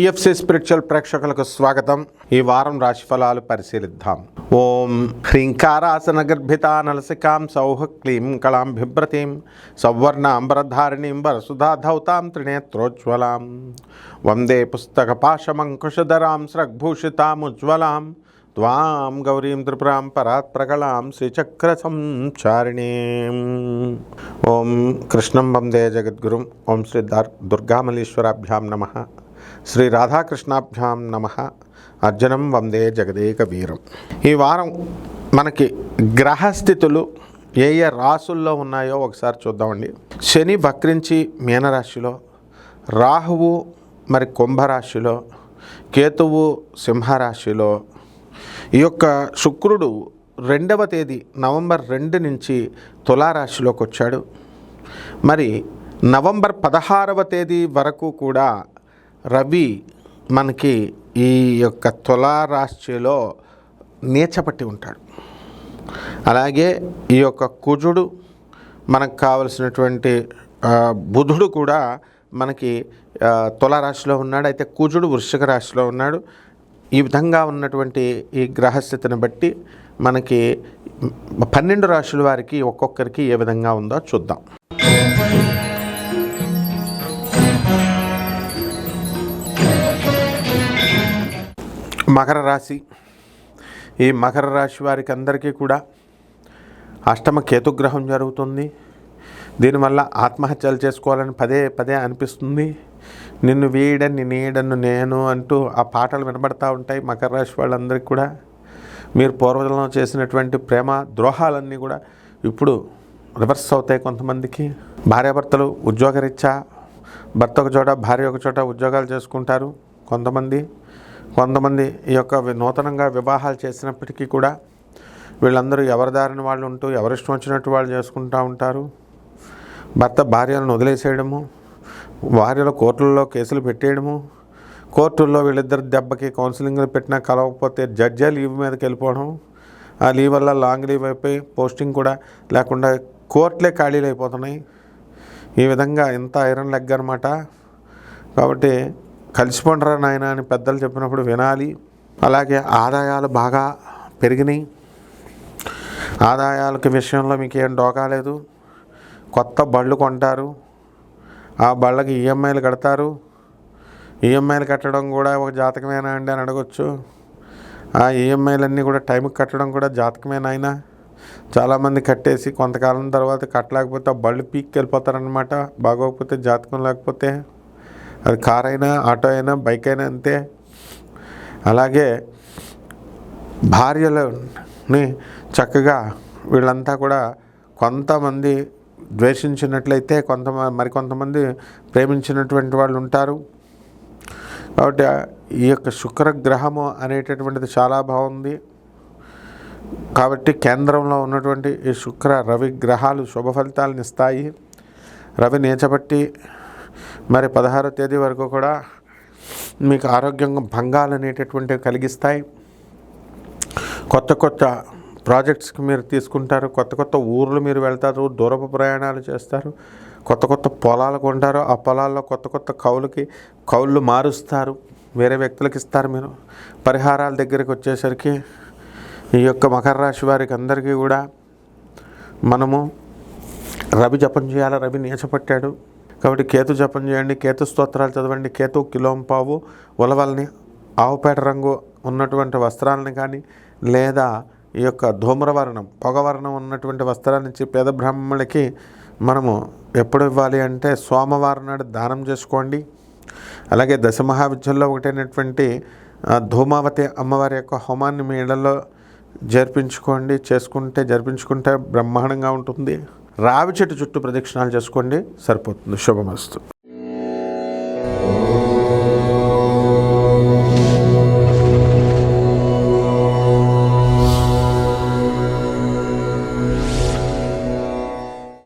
PFC spiritual ప్రేక్షకులకు స్వాగతం ఈ వారం రాశి ఫలాలు పరిశీలిద్దాం ఓం హ్రీంకారాసన గర్భిత నలసికాం సౌహ క్లీం కళాం బిభ్రతీం సౌవర్ణాంబరధారిణీం వరసుధాధౌతాం త్రినేత్రోజ్వలాం వందే పుస్తక పాశమంకుశధరాం స్రగ్భూషితాముజ్వలాం త్వాం గౌరీం త్రిపురాం పరాత్ ప్రకళాం శ్రీచక్ర సంచారిణీం ఓం కృష్ణం వందే జగద్గురుం ఓం శ్రీ దార్ దుర్గామలీశ్వరాభ్యాం నమ శ్రీ రాధాకృష్ణాభ్యాం నమ. అర్జునం వందే జగదేక వీరం ఈ వారం మనకి గ్రహస్థితులు ఏ ఏ రాసుల్లో ఉన్నాయో ఒకసారి చూద్దామండి. శని వక్రించి మీనరాశిలో రాహువు మరి కుంభరాశిలో కేతువు సింహరాశిలో ఈ యొక్క శుక్రుడు రెండవ తేదీ నవంబర్ రెండు నుంచి తులారాశిలోకి వచ్చాడు. మరి నవంబర్ పదహారవ తేదీ వరకు కూడా రవి మనకి ఈ యొక్క తులారాశిలో నీచపట్టి ఉంటాడు. అలాగే ఈ యొక్క కుజుడు మనకు కావలసినటువంటి బుధుడు కూడా మనకి ఆ, తులారాశిలో ఉన్నాడు. అయితే కుజుడు వృశ్చిక రాశిలో ఉన్నాడు. ఈ విధంగా ఉన్నటువంటి ఈ గ్రహస్థితిని బట్టి మనకి పన్నెండు రాశుల వారికి ఒక్కొక్కరికి ఏ విధంగా ఉందో చూద్దాం. మకర రాశి. ఈ మకర రాశి వారికి అందరికీ కూడా అష్టమ కేతుగ్రహం జరుగుతుంది. దీనివల్ల ఆత్మహత్యలు చేసుకోవాలని పదే పదే అనిపిస్తుంది. నిన్ను వీడని నీడను నేను అంటూ ఆ పాటలు వినబడతా ఉంటాయి మకర రాశి వాళ్ళందరికీ కూడా. మీరు పూర్వజంలో చేసినటువంటి ప్రేమ ద్రోహాలన్నీ కూడా ఇప్పుడు రివర్స్ అవుతాయి కొంతమందికి. భార్యాభర్తలు ఉద్యోగరీత్యా భర్త ఒక చోట భార్య ఒక చోట ఉద్యోగాలు చేసుకుంటారు కొంతమంది. కొంతమంది ఈ యొక్క నూతనంగా వివాహాలు చేసినప్పటికీ కూడా వీళ్ళందరూ ఎవరి దారిన వాళ్ళు ఉంటూ ఎవరిష్టం వచ్చినట్టు వాళ్ళు చేసుకుంటూ ఉంటారు. భర్త భార్యలను వదిలేసేయడము భార్యలు కోర్టుల్లో కేసులు పెట్టేయడము కోర్టుల్లో వీళ్ళిద్దరు దెబ్బకి కౌన్సిలింగ్లు పెట్టినా కలవకపోతే జడ్జే లీవ్ మీదకి వెళ్ళిపోవడం ఆ లీవ్ వల్ల లాంగ్ లీవ్ అయిపోయి పోస్టింగ్ కూడా లేకుండా కోర్టులే ఖాళీలు అయిపోతున్నాయి ఈ విధంగా ఇంత ఐరన్ లెగ్ అనమాట కాబట్టి కలిసిపోండరా నాయన అని పెద్దలు చెప్పినప్పుడు వినాలి. అలాగే ఆదాయాలు బాగా పెరిగినాయి. ఆదాయాలకి విషయంలో మీకు ఏం డోకా లేదు. కొత్త బళ్ళు కొంటారు. ఆ బళ్ళకి ఈఎంఐలు కడతారు. ఈఎంఐలు కట్టడం కూడా ఒక జాతకమేనా అండి అని అడగచ్చు. ఆ ఈఎంఐలన్నీ కూడా టైంకి కట్టడం కూడా జాతకమేనాయినా చాలామంది కట్టేసి కొంతకాలం తర్వాత కట్టలేకపోతే ఆ బళ్ళు పీక్కి వెళ్ళిపోతారనమాట బాగోకపోతే జాతకం లేకపోతే. అది కార్ అయినా ఆటో అయినా బైక్ అయినా అంతే. అలాగే భార్యలని చక్కగా వీళ్ళంతా కూడా కొంతమంది ద్వేషించినట్లయితే కొంత మరికొంతమంది ప్రేమించినటువంటి వాళ్ళు ఉంటారు. కాబట్టి ఈ యొక్క శుక్రగ్రహము అనేటటువంటిది చాలా బాగుంది. కాబట్టి కేంద్రంలో ఉన్నటువంటి ఈ శుక్ర రవి గ్రహాలు శుభ ఫలితాలను ఇస్తాయి. రవి నేచబట్టి మరి పదహారో తేదీ వరకు కూడా మీకు ఆరోగ్యంగా భంగాలు అనేటటువంటివి కలిగిస్తాయి. కొత్త కొత్త ప్రాజెక్ట్స్కి మీరు తీసుకుంటారు. కొత్త కొత్త ఊర్లు మీరు వెళ్తారు. దూరపు ప్రయాణాలు చేస్తారు. కొత్త కొత్త పొలాలు కొంటారు. ఆ పొలాల్లో కొత్త కొత్త కౌలుకి కౌళ్ళు మారుస్తారు. వేరే వ్యక్తులకు ఇస్తారు మీరు. పరిహారాల దగ్గరికి వచ్చేసరికి ఈ యొక్క మకర రాశి వారికి అందరికీ కూడా మనము రవి జపం చేయాలి? రవి నీచపట్టాడు కాబట్టి కేతు జపం చేయండి కేతు స్తోత్రాలు చదవండి కేతు కిలోంపావు ఉలవల్ని ఆవుపేట రంగు ఉన్నటువంటి వస్త్రాలను కానీ లేదా ఈ యొక్క ధూమ్రవర్ణం పొగవర్ణం ఉన్నటువంటి వస్త్రాన్నిచ్చి పేద బ్రాహ్మణులకి మనము ఎప్పుడు ఇవ్వాలి అంటే సోమవారం నాడు దానం చేసుకోండి. అలాగే దశ మహావిద్యల్లో ఒకటైనటువంటి ధూమావతి అమ్మవారి యొక్క హోమాన్ని మీ ఇళ్ళలో జరిపించుకోండి చేసుకుంటే జరిపించుకుంటే బ్రహ్మాండంగా ఉంటుంది. రావి చెట్టు చుట్టూ ప్రదక్షిణాలు చేసుకోండి. సరిపోతుంది. శుభమస్తు.